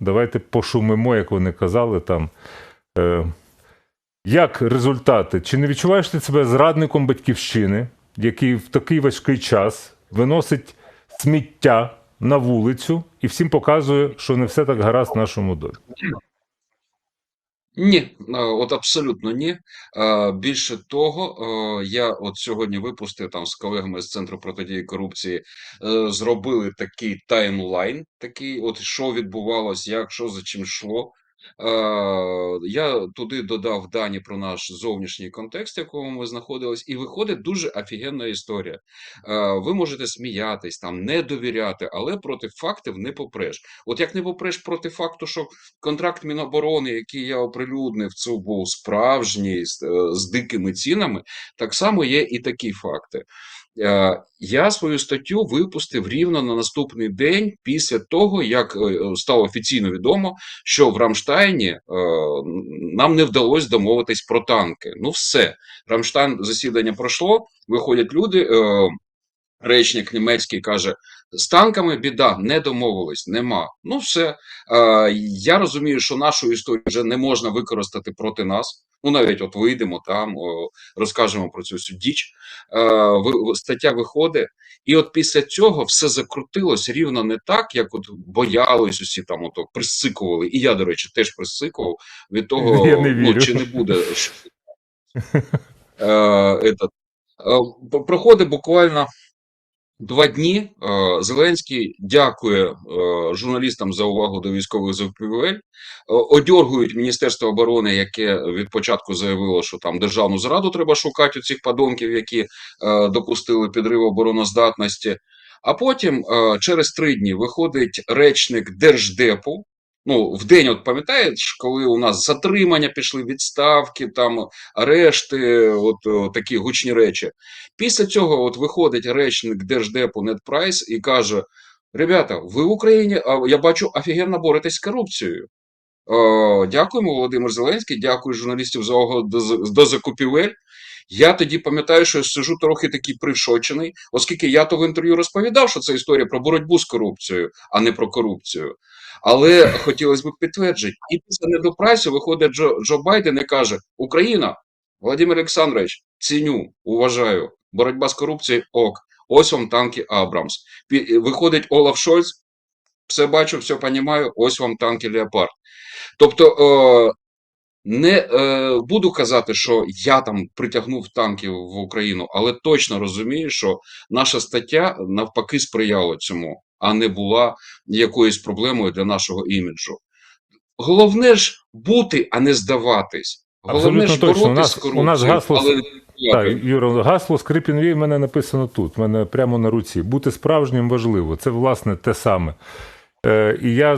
Давайте пошумимо, як вони казали там. Е, як результати? Чи не відчуваєш ти себе зрадником батьківщини, який в такий важкий час виносить сміття на вулицю і всім показує, що не все так гаразд в нашому домі? Ні, е, от абсолютно ні. Е, Більше того, е, я от сьогодні випустив там з колегами з Центру протидії корупції, зробили такий таймлайн, такий, от що відбувалось, як, що за чим йшло. Е, Я туди додав дані про наш зовнішній контекст, в якому ми знаходились, і виходить дуже офігенна історія. Е, Ви можете сміятись, там, не довіряти, але проти фактів не попреш. От як не попреш проти факту, що контракт Міноборони, який я оприлюднив, це був справжній е, з дикими цінами. Так само є і такі факти. Е, Я свою статтю випустив рівно на наступний день після того, як е, стало офіційно відомо, що в Рамштайні е, нам не вдалося домовитись про танки. Ну, все. Рамштайн засідання пройшло, виходять люди. Речник німецький каже: з танками біда, не домовились, нема. Ну все. Я розумію, що нашу історію вже не можна використати проти нас. Ну, навіть от вийдемо там, розкажемо про цю всю діч. Е, стаття виходить, і от після цього все закрутилось рівно не так, як от боялись усі там ото присикували. І я, до речі, теж присикував від того, Я не ну, чи не буде. що- Е, этот, е, проходить буквально два дні. Е, Зеленський дякує е, журналістам за увагу до військових закупівель. Е, Одьоргують Міністерство оборони, яке від початку заявило, що там державну зраду треба шукати у цих подонків, які допустили підрив обороноздатності. А потім через три дні виходить речник Держдепу. Ну, в день, от пам'ятаєш, коли у нас затримання пішли, відставки, там арешти, от, о, такі гучні речі. Після цього от виходить речник Держдепу Нед Прайс і каже: Ребята, ви в Україні, а, я бачу, офігенно боретесь з корупцією. Дякуємо, Володимир Зеленський, дякую журналістів за до закупівель. Я тоді пам'ятаю, що я сижу трохи такий пришочений, оскільки я то в інтерв'ю розповідав, що це історія про боротьбу з корупцією, а не про корупцію. Але хотілося б підтверджити. І після недопрацю виходить Джо, Джо Байден і каже: Україна, Володимир Олександрович, ціню, уважаю. Боротьба з корупцією ок. Ось вам танки Абрамс. Виходить Олаф Шольц, все бачу, все понімаю, ось вам танки Леопард. Тобто, е, не е, буду казати, що я там притягнув танків в Україну, але точно розумію, що наша стаття навпаки сприяла цьому, а не була якоюсь проблемою для нашого іміджу. Головне ж бути, а не здаватись. Головне Абсолютно ж точно. У нас- у нас гасло- але Так. Юра, гасло Скрипін Вій в мене написано тут. в мене прямо на руці. Бути справжнім важливо. Це, власне, те саме. Е, і я